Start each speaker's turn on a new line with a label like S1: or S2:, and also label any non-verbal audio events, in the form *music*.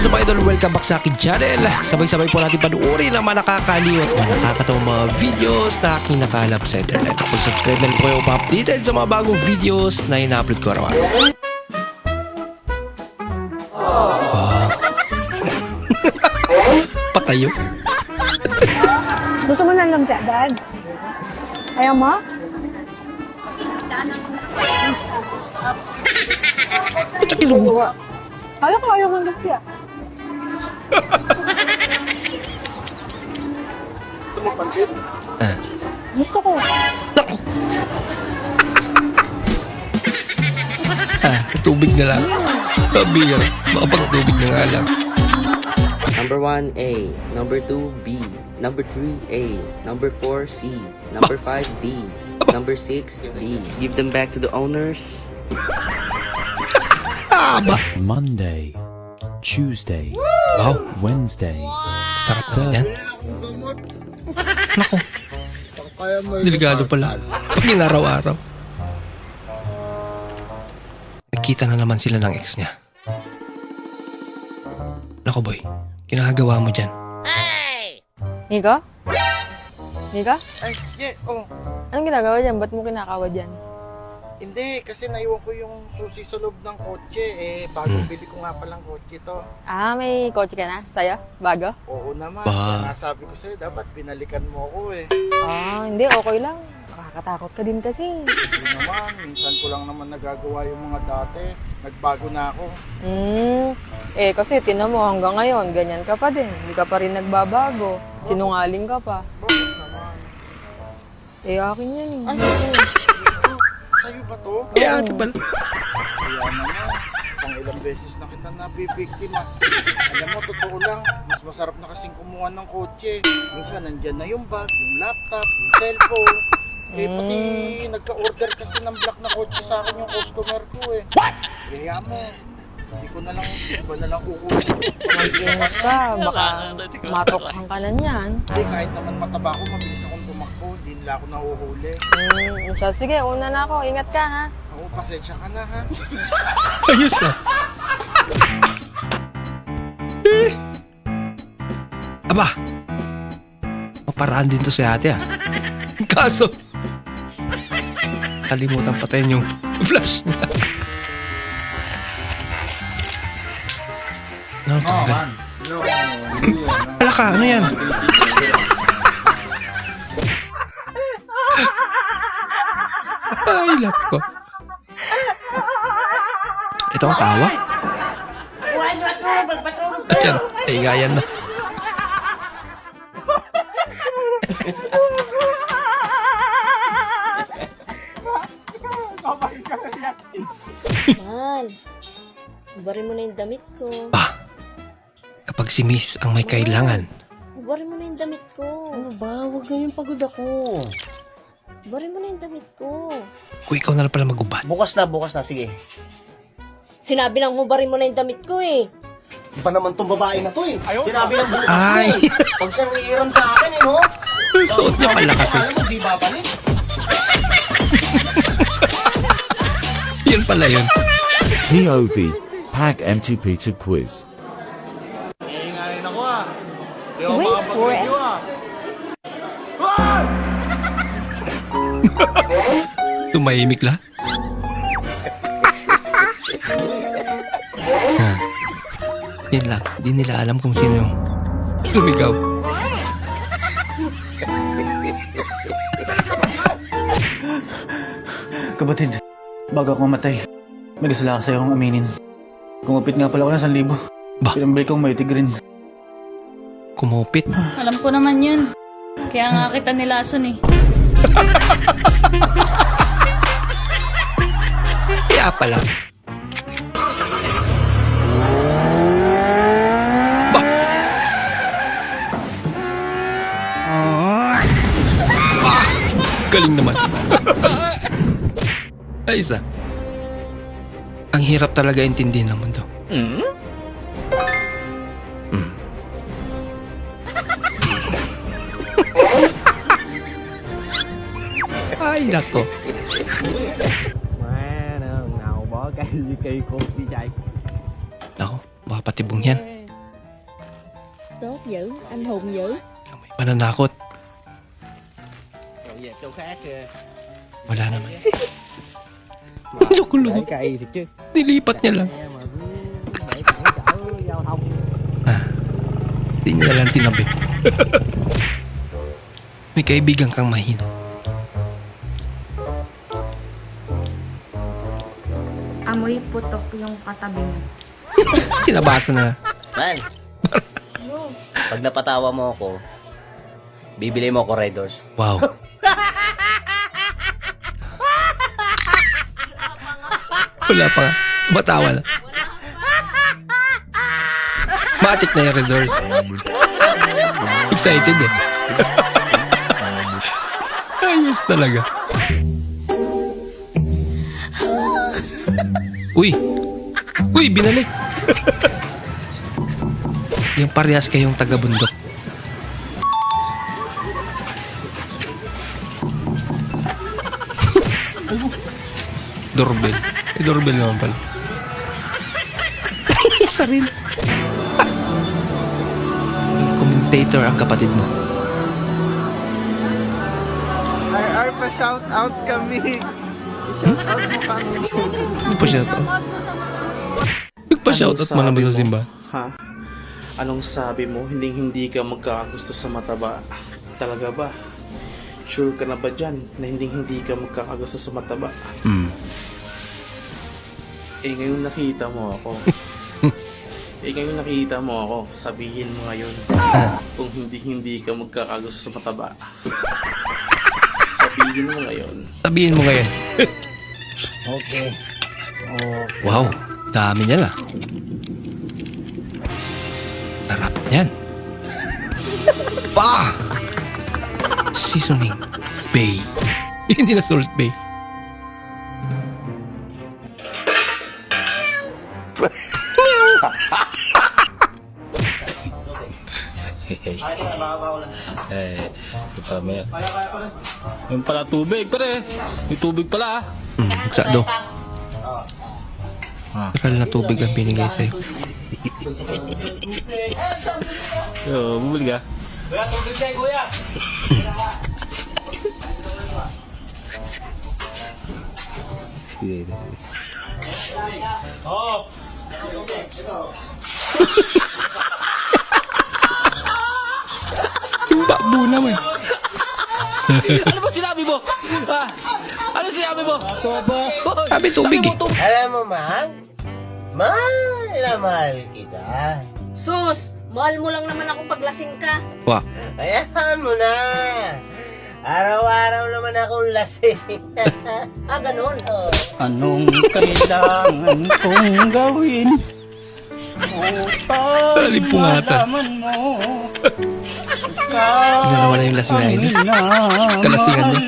S1: is up idol? Welcome back sa akin channel. Sabay-sabay po natin panuorin ang mga nakakaliw at mga nakakatawang mga videos na aking nakalap sa internet. Kung subscribe na po kayo pa-updated sa mga bagong videos na ina-upload ko araw-araw. Ah. *laughs* Patayo.
S2: Gusto mo na lumpia, Dad? Ayaw mo?
S1: Ito kinuha.
S2: Kala ko ayaw ng lumpia.
S3: Pansin?
S1: Ah.
S2: Gusto ko.
S1: Naku. ah, tubig na lang. Sabi yan. Makapagtubig na nga lang.
S4: Number 1 A, number 2 B, number 3 A, number 4 C, number 5 D, number 6 D. Give them back to the owners.
S1: Ah?
S5: Monday, Tuesday,
S1: Wow,
S5: Wednesday,
S1: sarap naman yan. Naku,
S3: Kaya mo
S1: delikado pala. Pag inaraw-araw. Nagkita na naman sila ng ex niya. Naku boy, kinakagawa mo dyan.
S2: Nico? Nico?
S3: Ay, yeah, oh.
S2: Anong ginagawa dyan? Ba't mo kinakawa dyan?
S3: Hindi, kasi naiwan ko yung susi sa loob ng kotse. Eh, bagong bili ko nga palang kotse to.
S2: Ah, may kotse ka na? Sa'yo? Bago?
S3: Oo naman.
S1: Ba?
S3: Kaya nga sabi ko sa'yo, dapat binalikan mo ako eh.
S2: Ah, hindi. Okay lang. Nakakatakot ka din kasi.
S3: Hindi naman, minsan ko lang naman nagagawa yung mga dati. Nagbago na ako.
S2: Hmm. Eh, kasi tinan mo hanggang ngayon, ganyan ka pa din. Hindi ka pa rin nagbabago. Sinungaling ka pa.
S3: Bakit naman?
S2: Eh, akin yan eh.
S3: Ay, ito. Sa'yo ba to?
S1: Kaya ate pala.
S3: Kaya naman, pang ilang beses na kita nabibiktima. Alam mo, totoo lang, mas masarap na kasing kumuha ng kotse. Minsan nandyan na yung bag, yung laptop, yung cellphone. Eh, pati nagka-order kasi ng black na kotse sa akin yung customer ko eh. What? Kaya mo, hindi ko na lang, iba na lang kukunin.
S2: Mag-ingat ka. Baka matokhan ka na niyan.
S3: Hindi, kahit naman mataba ako, mabilis nila ako nahuhuli.
S2: Hmm. siya, Sige, una na ako. Ingat ka ha.
S3: Oo, pasensya ka na ha.
S1: Ayos na. Eh. Aba, maparaan din to si ate ah. *laughs* Kaso, kalimutan patayin yung *laughs* flash niya. No, tanggal. Ala ka, ano yan? *laughs* Ay, lap ko. Ito ang tawa? Ayan, higayan na.
S6: Mahal, ubarin mo na yung damit ko.
S1: Ah, kapag si Miss ang may kailangan,
S6: Ubarin mo na yung damit ko.
S7: Ano ba? Huwag ganyan pagod ako.
S6: Ubarin mo na yung damit ko.
S1: kung ikaw na lang pala magubad.
S7: Bukas na, bukas na. Sige.
S6: Sinabi lang ubarin mo na yung damit ko eh.
S7: Iba naman tong babae na to eh. Sinabi ng bukas
S1: Ay.
S7: na eh. Pag siya nangihiram sa akin eh, no? *laughs*
S1: Suot niya pala kasi.
S7: Alam mo, di babalik.
S1: Yun pala yun.
S8: POV Pack Empty Pizza Quiz.
S6: Wait for it.
S1: Tumahimik lahat. ah, yun lang. Di nila alam kung sino yung sumigaw.
S9: Kapatid, bago ako mamatay, may gusto lang ako sa'yo akong aminin. Kumupit nga pala ako ng 1,000.
S1: Ba?
S9: Pinambay kong may tigrin.
S1: Kumupit.
S10: Alam ko naman yun. Kaya nga kita nilason eh. *laughs*
S1: Kaya pala. Ba? Ah! Galing naman. Ay, isa. Ang hirap talaga intindihin ng mundo. Mm. *laughs* Ay, nako.
S7: Gì kỳ cục đi chạy.
S1: Nako, baka patibong yan.
S6: tốt dữ, anh hùng dữ.
S1: May mananakot.
S7: Rồi về chỗ khác kìa.
S1: Wala naman. Kulo?
S7: cày thiệt chứ.
S1: Nilipat niya lang.
S7: Thông.
S1: Hindi niya lang tinabi. May kaibigan kang mahino.
S10: Putok yung katabi mo. *laughs*
S1: Kinabasa na.
S7: Man. Pag napatawa mo ako, bibili mo ako Red Doors.
S1: Wow. Wala pa nga. Matawa na. Matik na yung Red Doors. Excited eh. *laughs* Ayos talaga. Uy! Uy, binalik! yung parehas kayong taga-bundok. Doorbell. May doorbell naman pala. *laughs* Isa rin. Commentator ang kapatid mo.
S3: RR pa shout out kami.
S1: Nagpa-shoutout. Nagpa-shoutout mo naman sa simba.
S11: Ha? Anong sabi mo? Hindi hindi ka magkakagusto sa mataba. Talaga ba? Sure ka na ba dyan na hindi hindi ka magkakagusto sa mataba?
S1: Hmm.
S11: Eh ngayon nakita mo ako. *laughs* eh ngayon nakita mo ako. Sabihin mo ngayon kung hindi hindi ka magkakagusto sa mataba. *laughs* Sabihin mo ngayon.
S1: Sabihin mo ngayon.
S7: Okay.
S1: Wow, dami niya na. Sarap niyan. Pa! Seasoning. Bay. *laughs* Hindi na salt bay.
S9: Eh, *laughs* ito pala may... Yung pala tubig, pare. May tubig pala ah.
S1: Hmm, magsado. Taral na tubig ang binigay sa'yo.
S9: Yo, bumili ka. Kuya, tubig *laughs*
S1: Yung babo naman.
S9: ano ba mo? Ah, ano sinabi mo?
S1: Sabi tubig eh.
S7: Alam mo, man? Mahal na mahal kita.
S6: Sus, mahal mo lang naman ako paglasing ka.
S1: Wow.
S7: Ayan mo na. Araw-araw naman akong lasing.
S6: Ah, ganun.
S7: Oh.
S9: Anong kailangan kong gawin?
S1: Nalimpungatan.
S9: mo
S1: Inalawa na yung lasingan. Kalasingan niya.